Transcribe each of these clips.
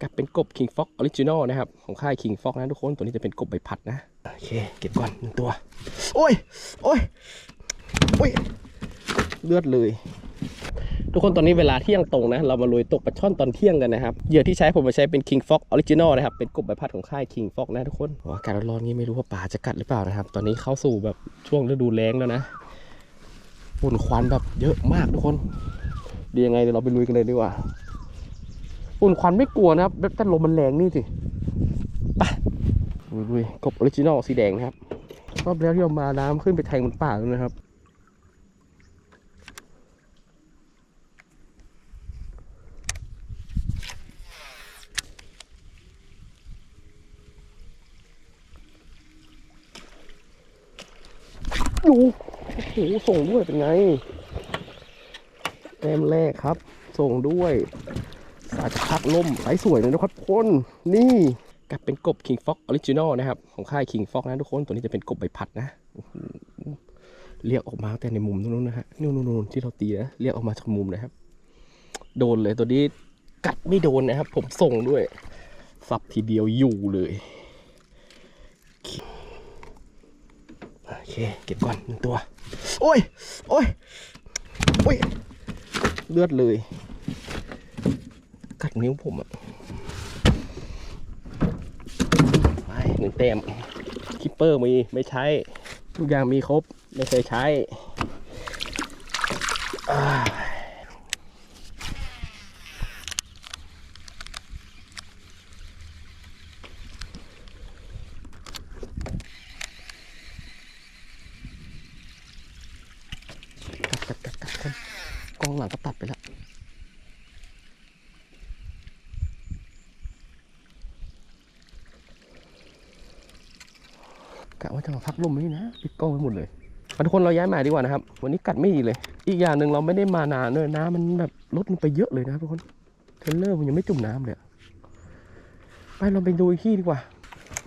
กับเป็นกบ King Fox Original นะครับ ของค่าย King Fox นะทุกคนตัวนี้จะเป็นกบใบพัดนะ โอเค เก็บก่อนหนึ่งตัว โอ้ย โอ้ย โอ้ย เลือดเลย ทุกคนตอนนี้เวลาเที่ยงตรงนะ เรามาลุยตกปลาช่อนตอนเที่ยงกันนะครับเหยื่อที่ใช้ผมมาใช้เป็น King Fox Original นะครับ เป็นกบใบพัดของค่าย King Fox นะทุกคนโอ้อากาศร้อนๆนี้ไม่รู้ว่าปลาจะกัดหรือเปล่านะครับ ตอนนี้เข้าสู่แบบช่วงฤดูแล้งแล้วนะฝุ่นควันแบบเยอะมากทุกคน ดียังไงเดี๋ยวเราไปลุยกันเลยดีกว่า ฝุ่นควันไม่กลัวนะครับแต่ลมมันแรงนี่สิไปลุยๆกบออริจินอลสีแดงนะครับรอบแล้วที่เรามาน้ำขึ้นไปแทงบนป่าแล้วนะครับดูโอ้โหส่งด้วยเป็นไงแต้มแรกครับ ส่งด้วย สายพักล่มสายสวยเลยนะครับทุกคนนี่กับเป็นกบ King Fox Original นะครับ ของค่าย King Fox นะทุกคนตัวนี้จะเป็นกบใบพัดนะเรียกออกมาแต่ในมุมตรงนู้นนะฮะนู่นๆที่เราตีนะเรียกออกมาจากมุมนะครับ โดนเลยตัวนี้กัดไม่โดนนะครับ ผมส่งด้วยสับทีเดียวอยู่เลยโอเค เก็บก่อนหนึ่งตัว โอ้ย โอ้ย โอ้ย เลือดเลย กัดนิ้วผมอะไปหนึ่งเต็มคิปเปอร์มีไม่ใช้ ทุกอย่างมีครบ ไม่เคยใช้อ่ากัดกัดกัดกัดกล้องหลังก็ตัดไปแล้ว กะว่าจะมาพักลมนี่นะปิดกล้องไปหมดเลยทุกคนเราย้ายมาดีกว่านะครับ วันนี้กัดไม่ดีเลย อีกอย่างหนึ่งเราไม่ได้มานานเลยน้ำมันแบบลดลงไปเยอะเลยนะทุกคนเทเลอร์มันยังไม่จุ่มน้ำเลยไปเราไปดูอีกที่ดีกว่า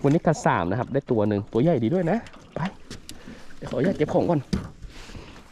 วันนี้กัดสามนะครับ ได้ตัวหนึ่งตัวใหญ่ดีด้วยนะ ไปเดี๋ยวขออนุญาตเก็บของก่อน